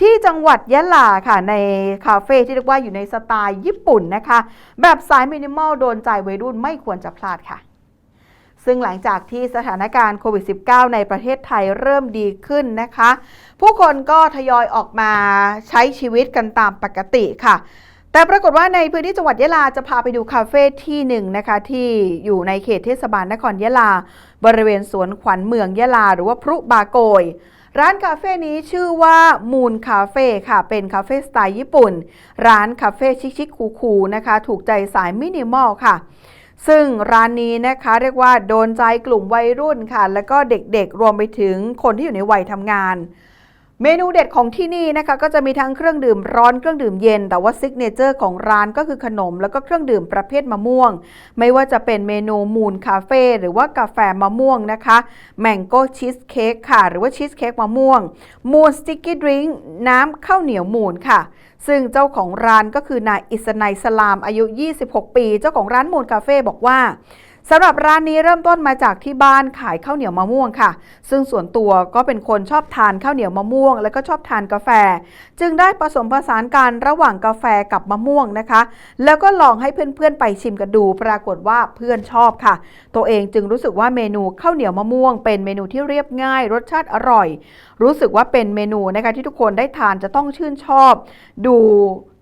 ที่จังหวัดยะลาค่ะในคาเฟ่ที่เรียกว่าอยู่ในสไตล์ญี่ปุ่นนะคะ แบบสายมินิมอลโดนใจวัยรุ่นไม่ควรจะพลาดค่ะซึ่งหลังจากที่สถานการณ์โควิด -19 ในประเทศไทยเริ่มดีขึ้นนะคะ ผู้คนก็ทยอยออกมาใช้ชีวิตกันตามปกติค่ะ แต่ปรากฏว่าในพื้นที่จังหวัดยะลาจะพาไปดูคาเฟ่ที่หนึ่งนะคะที่อยู่ในเขตเทศบาลนครยะลา บริเวณสวนขวัญเมืองยะลา หรือว่าพรุบาโกย ร้านคาเฟ่นี้ชื่อว่ามูนคาเฟ่ค่ะ เป็นคาเฟ่สไตล์ญี่ปุ่น ร้านคาเฟ่ชิคๆคูลๆนะคะ ถูกใจสายมินิมอลค่ะซึ่งร้านนี้นะคะเรียกว่าโดนใจกลุ่มวัยรุ่นค่ะ แล้วก็เด็กๆ รวมไปถึงคนที่อยู่ในวัยทำงาน เมนูเด็ดของที่นี่นะคะก็จะมีทั้งเครื่องดื่มร้อนเครื่องดื่มเย็น แต่ว่าซิกเนเจอร์ของร้านก็คือขนม แล้วก็เครื่องดื่มประเภทมะม่วง ไม่ว่าจะเป็นเมนูมูนคาเฟ่หรือว่ากาแฟมะม่วงนะคะแมงโก้ชีสเค้กค่ะ หรือว่าชีสเค้กมะม่วง มูนสติกกี้ดริงก์น้ำข้าวเหนียวมูนค่ะ ซึ่งเจ้าของร้านก็คือนายอิสนัยสลามอายุ 26 ปี เจ้าของร้านมูนคาเฟ่บอกว่า สำหรับร้านนี้เริ่มต้นมาจากที่บ้านขายข้าวเหนียวมะม่วงค่ะ ซึ่งส่วนตัวก็เป็นคนชอบทานข้าวเหนียวมะม่วง แล้วก็ชอบทานกาแฟ จึงได้ผสมผสานกันระหว่างกาแฟกับมะม่วงนะคะ แล้วก็ลองให้เพื่อนๆไปชิมกันดู ปรากฏว่าเพื่อนชอบค่ะ ตัวเองจึงรู้สึกว่าเมนูข้าวเหนียวมะม่วง เป็นเมนูที่เรียบง่าย รสชาติอร่อย รู้สึกว่าเป็นเมนูนะคะที่ทุกคนได้ทานจะต้องชื่นชอบ ดู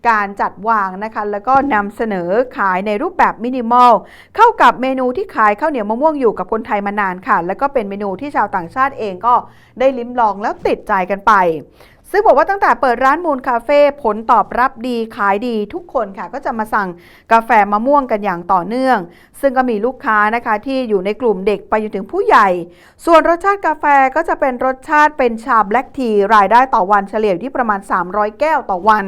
การจัดวางนะคะ แล้วก็นำเสนอขายในรูปแบบมินิมอลเข้ากับเมนูที่ขายข้าวเหนียวมะม่วงอยู่กับคนไทยมานานค่ะ แล้วก็เป็นเมนูที่ชาวต่างชาติเองก็ได้ลิ้มลองแล้วติดใจกันไป ซึ่งบอกว่าตั้งแต่เปิดร้านมูลคาเฟ่ผลตอบรับดีขายดีทุกคนค่ะ ก็จะมาสั่งกาแฟมะม่วงกันอย่างต่อเนื่อง ซึ่งก็มีลูกค้านะคะที่อยู่ในกลุ่มเด็กไปจนถึงผู้ใหญ่ ส่วนรสชาติกาแฟก็จะเป็นรสชาติเป็นชาแบล็กทีรายได้ต่อวันเฉลี่ยอยู่ที่ประมาณ 300 แก้วต่อวัน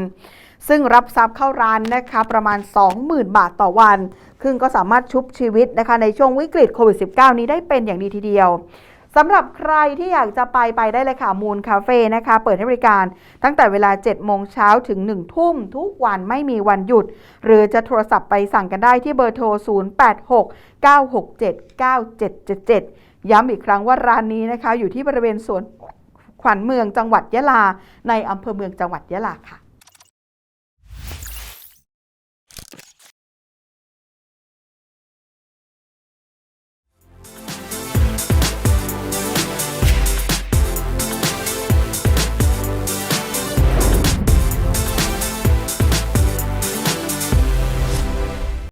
ซึ่งรับทรัพย์เข้าร้านนะคะประมาณ 20,000 บาทต่อวันซึ่งก็สามารถชุบชีวิตนะคะในช่วงวิกฤตโควิด -19 นี้ได้เป็นอย่างดีทีเดียวสำหรับใครที่อยากจะไปไปได้เลยค่ะมูลคาเฟ่นะคะ เปิดให้บริการตั้งแต่เวลา 7 โมงเช้าถึง 1 ทุ่ม ทุกวันไม่มีวันหยุด หรือจะโทรศัพท์ไปสั่งกันได้ที่เบอร์โทร 0869679777 ย้ำอีกครั้งว่าร้านนี้นะคะ อยู่ที่บริเวณสวนขวัญเมืองจังหวัดยะลา ในอำเภอเมืองจังหวัดยะลาค่ะ